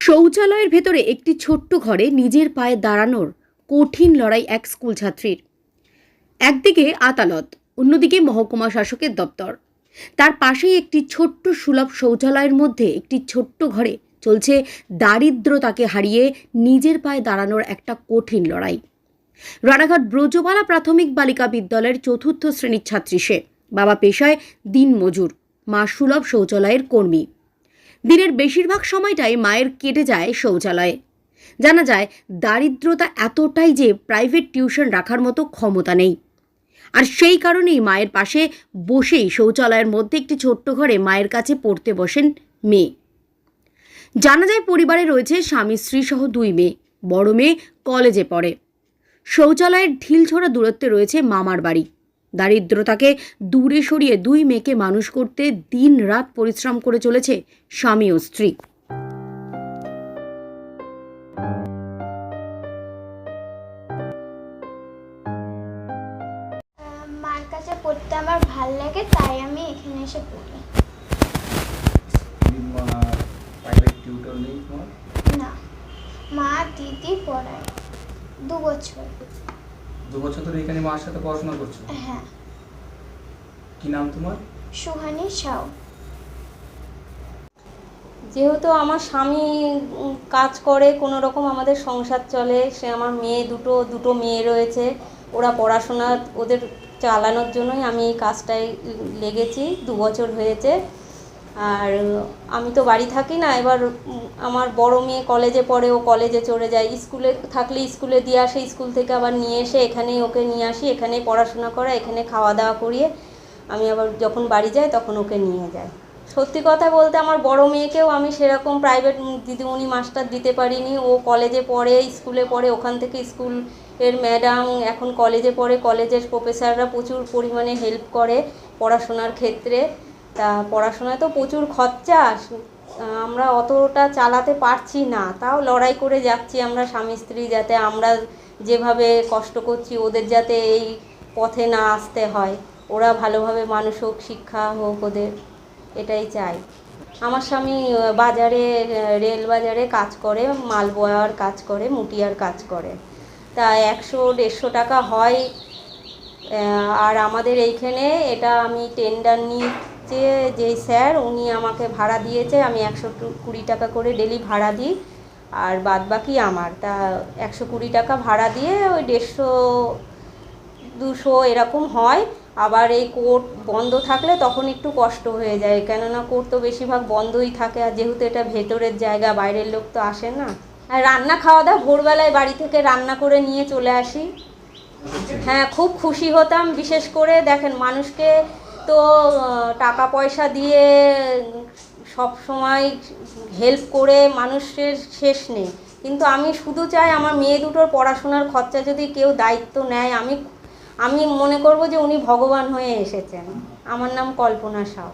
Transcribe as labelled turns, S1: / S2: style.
S1: শৌচালয়ের ভেতরে একটি ছোট্ট ঘরে নিজের পায়ে দাঁড়ানোর কঠিন লড়াই এক স্কুল ছাত্রীর একদিকে আদালত, অন্যদিকে মহকুমা শাসকের দপ্তর। তার পাশেই একটি ছোট্ট সুলভ শৌচালয়ের মধ্যে একটি ছোট্ট ঘরে চলছে দারিদ্রতাকে হারিয়ে নিজের পায়ে দাঁড়ানোর একটা কঠিন লড়াই। রানাঘাট ব্রজবালা প্রাথমিক বালিকা বিদ্যালয়ের চতুর্থ শ্রেণির ছাত্রী সে। বাবা পেশায় দিনমজুর মা সুলভ শৌচালয়ের কর্মী। দিনের বেশিরভাগ সময়টাই মায়ের কেটে যায় শৌচালয়ে। জানা যায়, দারিদ্রতা এতটাই যে প্রাইভেট টিউশন রাখার মতো ক্ষমতা নেই। আর সেই কারণেই মায়ের পাশে বসেই শৌচালয়ের মধ্যে একটি ছোট্ট ঘরে মায়ের কাছে পড়তে বসেন মেয়ে। জানা যায়, পরিবারে রয়েছে স্বামী, স্ত্রী সহ দুই মেয়ে। বড় মেয়ে কলেজে পড়ে। শৌচালয়ের ঢিলছোড়া দূরত্বে রয়েছে মামার বাড়ি। দারিদ্রতাকে দূরে সরিয়ে দুই মেয়েকে মানুষ করতে দিন রাত পরিশ্রম করে চলেছে স্বামী ও স্ত্রী।
S2: মার কাছে পড়তে আমার ভালো লাগে তাই আমি এখানে এসে পড়ি।
S3: প্রাইভেট টিউটর নেই তোমার?
S2: না মা দিদি পড়ায়। দু বছর।
S3: দু বছর ধরে এখানে মার সাথে পড়াশোনা করছ?
S2: হ্যাঁ।
S3: কি নাম তোমার?
S2: সুহানি সাউ।
S4: যেহেতু আমার স্বামী কাজ করে কোনো রকম আমাদের সংসার চলে সে আমার মেয়ে দুটো দুটো মেয়ে রয়েছে ওরা পড়াশোনা ওদের চালানোর জন্যই আমি এই কাজটায় লেগেছি দু বছর হয়েছে। আর আমি তো বাড়ি থাকি না, এবার আমার বড় মেয়ে কলেজে পড়ে, ও কলেজে চলে যায়। স্কুলে থাকলে স্কুলে দিয়ে আসে, স্কুল থেকে আবার নিয়ে এসে এখানেই ওকে নিয়ে আসি, এখানেই পড়াশোনা করা, এখানে খাওয়া দাওয়া করিয়ে আমি আবার যখন বাড়ি যাই তখন ওকে নিয়ে যাই। সত্যি কথা বলতে আমার বড় মেয়েকেও আমি সেরকম প্রাইভেট দিদিমণি মাস্টার দিতে পারিনি। ও কলেজে পড়ে, স্কুলে পড়ে, ওখান থেকে স্কুলের ম্যাডাম এখন কলেজে পড়ে কলেজের প্রফেসররা প্রচুর পরিমাণে হেল্প করে পড়াশোনার ক্ষেত্রে। তা পড়াশোনায় তো প্রচুর খরচা, আমরা অতটা চালাতে পারছি না, তাও লড়াই করে যাচ্ছি আমরা স্বামী স্ত্রী যাতে আমরা যেভাবে কষ্ট করছি ওদের যাতে এই পথে না আসতে হয়, ওরা ভালোভাবে মানুষ হোক, শিক্ষা হোক ওদের, এটাই চাই। আমার স্বামী বাজারে রেল বাজারে কাজ করে, মাল বয়ার কাজ করে, মুটিয়ার কাজ করে। তা একশো দেড়শো টাকা হয় আর আমাদের এইখানে এটা আমি টেন্ডার নিচ্ছে যে স্যার উনি আমাকে ভাড়া দিয়েছে, আমি একশো কুড়ি টাকা করে ডেলি ভাড়া দিই, আর বাদ বাকি আমার। তা একশো কুড়ি টাকা ভাড়া দিয়ে ওই দেড়শো, দুশো এরকম হয়, আবার এই কোর্ট বন্ধ থাকলে তখন একটু কষ্ট হয়ে যায়, কেননা কোর্ট তো বেশিরভাগ বন্ধই থাকে, আর যেহেতু এটা ভেতরের জায়গা, বাইরের লোক তো আসে না। আর রান্না খাওয়া দাওয়া, ভোরবেলায় বাড়ি থেকে রান্না করে নিয়ে চলে আসি। হ্যাঁ খুব খুশি হতাম, বিশেষ করে দেখেন মানুষকে তো টাকা পয়সা দিয়ে সব সময় হেল্প করে মানুষের শেষ নেই। কিন্তু আমি শুধু চাই আমার মেয়ে দুটোর পড়াশোনার খরচা যদি কেউ দায়িত্ব নেয়, আমি আমি মনে করব যে উনি ভগবান হয়ে এসেছেন। আমার নাম কল্পনা সাউ।